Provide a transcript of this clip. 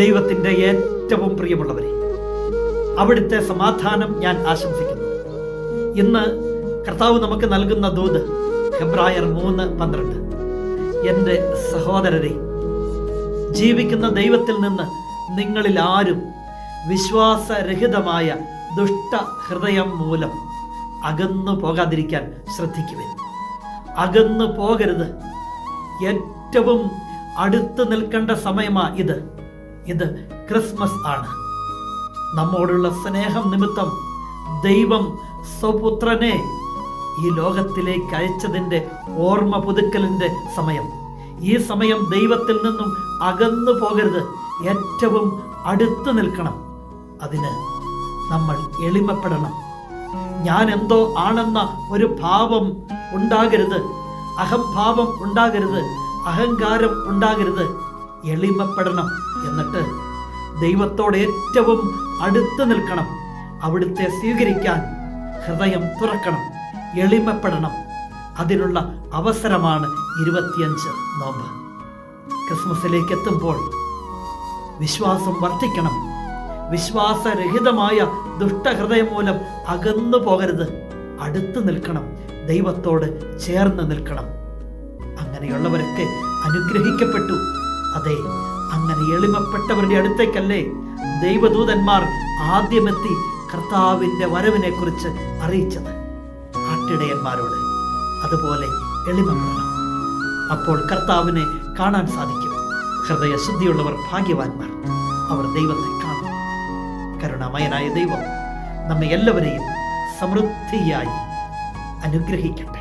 ദൈവത്തിന്റെ ഏറ്റവും പ്രിയമുള്ളവരെ അവിടുത്തെ സമാധാനം ഞാൻ ആശംസിക്കുന്നു. ഇന്ന് കർത്താവ് നമുക്ക് നൽകുന്ന ദൂത് ഫെബ്രായർ മൂന്ന് പന്ത്രണ്ട്. എന്റെ സഹോദരരെ ജീവിക്കുന്ന ദൈവത്തിൽ നിന്ന് നിങ്ങളിൽ ആരും വിശ്വാസരഹിതമായ ദുഷ്ട ഹൃദയം മൂലം അകന്നു പോകാതിരിക്കാൻ ശ്രദ്ധിക്കുവൻ. അകന്നു പോകരുത്. ഏറ്റവും അടുത്ത് നിൽക്കേണ്ട സമയമാ ഇത്. ഇത് ക്രിസ്മസ് ആണ്. നമ്മോടുള്ള സ്നേഹം നിമിത്തം ദൈവം സ്വപുത്രനെ ഈ ലോകത്തിലേക്ക് അയച്ചതിന്റെ ഓർമ്മ പുതുക്കലിന്റെ സമയം. ഈ സമയം ദൈവത്തിൽ നിന്നും അകന്നു പോകരുത്. ഏറ്റവും അടുത്ത് നിൽക്കണം. അതിന് നമ്മൾ എളിമപ്പെടണം. ഞാൻ എന്തോ ആണെന്ന ഒരു ഭാവം ഉണ്ടാകരുത്. അഹംഭാവം ഉണ്ടാകരുത്. അഹങ്കാരം ഉണ്ടാകരുത്. എളിമപ്പെടണം. എന്നിട്ട് ദൈവത്തോട് ഏറ്റവും അടുത്ത് നിൽക്കണം. അവിടുത്തെ സ്വീകരിക്കാൻ ഹൃദയം തുറക്കണം എളിമപ്പെടണം. അതിനുള്ള അവസരമാണ് ഇരുപത്തിയഞ്ച് നോമ്പ്. ക്രിസ്മസിലേക്ക് എത്തുമ്പോൾ വിശ്വാസം വർദ്ധിക്കണം. വിശ്വാസരഹിതമായ ദുഷ്ടഹൃദയം മൂലം അകന്നു പോകരുത്. അടുത്ത് നിൽക്കണം ദൈവത്തോട് ചേർന്ന് നിൽക്കണം. അങ്ങനെയുള്ളവരൊക്കെ അനുഗ്രഹിക്കപ്പെട്ടു. അതെ അങ്ങനെ എളിമപ്പെട്ടവരുടെ അടുത്തേക്കല്ലേ ദൈവദൂതന്മാർ ആദ്യമെത്തി കർത്താവിന്റെ വരവിനെ കുറിച്ച് അറിയിച്ചത് ആട്ടിടയന്മാരോട്. അതുപോലെ എളിമപ്പെടണം അപ്പോൾ കർത്താവിനെ കാണാൻ സാധിക്കും. ഹൃദയശുദ്ധിയുള്ളവർ ഭാഗ്യവാന്മാർ. അവർ ദൈവത്തെ കാണും. കരുണാമയനായ ദൈവം നമ്മെ എല്ലാവരെയും സമൃദ്ധിയായി അനുഗ്രഹിക്കട്ടെ.